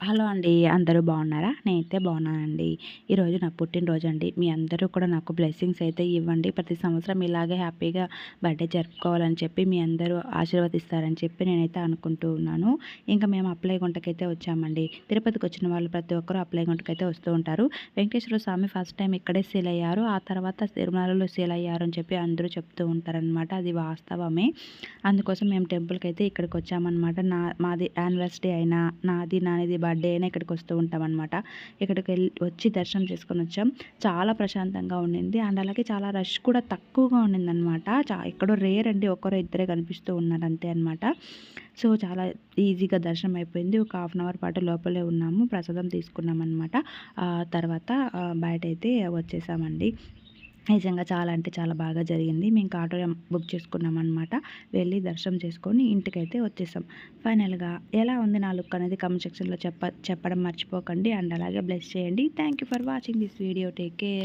Hello అండి అందరూ బాగున్నారా? నేనైతే బాగున్నానండి. ఈరోజు నా పుట్టినరోజు అండి మీ అందరూ కూడా నాకు బ్లెస్సింగ్స్ అయితే ఇవ్వండి. ప్రతి సంవత్సరం ఇలాగే హ్యాపీగా బర్త్డే జరుపుకోవాలని చెప్పి మీ అందరూ ఆశీర్వదిస్తారని చెప్పి నేనైతే అనుకుంటూ ఉన్నాను. ఇంకా మేము అప్లై గుంటకైతే వచ్చామండి. తిరుపతికి వచ్చిన వాళ్ళు ప్రతి ఒక్కరూ అప్లై గుంటకైతే వస్తూ ఉంటారు. వెంకటేశ్వర స్వామి ఫస్ట్ టైం ఇక్కడే సేల్ అయ్యారు. ఆ తర్వాత తిరుమలలో సేల్ అయ్యారు అని చెప్పి అందరూ చెప్తూ ఉంటారనమాట అది వాస్తవమే. అందుకోసం మేము టెంపుల్కి అయితే ఇక్కడికి వచ్చామన్నమాట. నా మాది యానివర్సరీ అయినా నాది నాది బర్త్డే అయినా ఇక్కడికి వస్తూ ఉంటాం అనమాట ఇక్కడికి వెళ్ళి వచ్చి దర్శనం చేసుకొని వచ్చాం. చాలా ప్రశాంతంగా ఉండింది. అండ్ అలాగే చాలా రష్ కూడా తక్కువగా ఉండింది అనమాట చా ఎక్కడో రేర్ అండి ఒక్కరో ఇద్దరే కనిపిస్తూ ఉన్నారు అంతే అనమాట సో చాలా ఈజీగా దర్శనం అయిపోయింది. ఒక హాఫ్ అన్ అవర్ పాటు లోపలే ఉన్నాము ప్రసాదం తీసుకున్నాం అనమాట తర్వాత బయట అయితే వచ్చేసామండి. నిజంగా చాలా అంటే చాలా బాగా జరిగింది. మేము ఆటో బుక్ చేసుకున్నాం అనమాట వెళ్ళి దర్శనం చేసుకొని ఇంటికైతే వచ్చేసాం. ఫైనల్గా ఎలా ఉంది నా లుక్ అనేది కమెంట్ సెక్షన్లో చెప్ప చెప్పడం మర్చిపోకండి. అండ్ అలాగే బ్లెస్ చేయండి. Thank you for watching this video. Take care.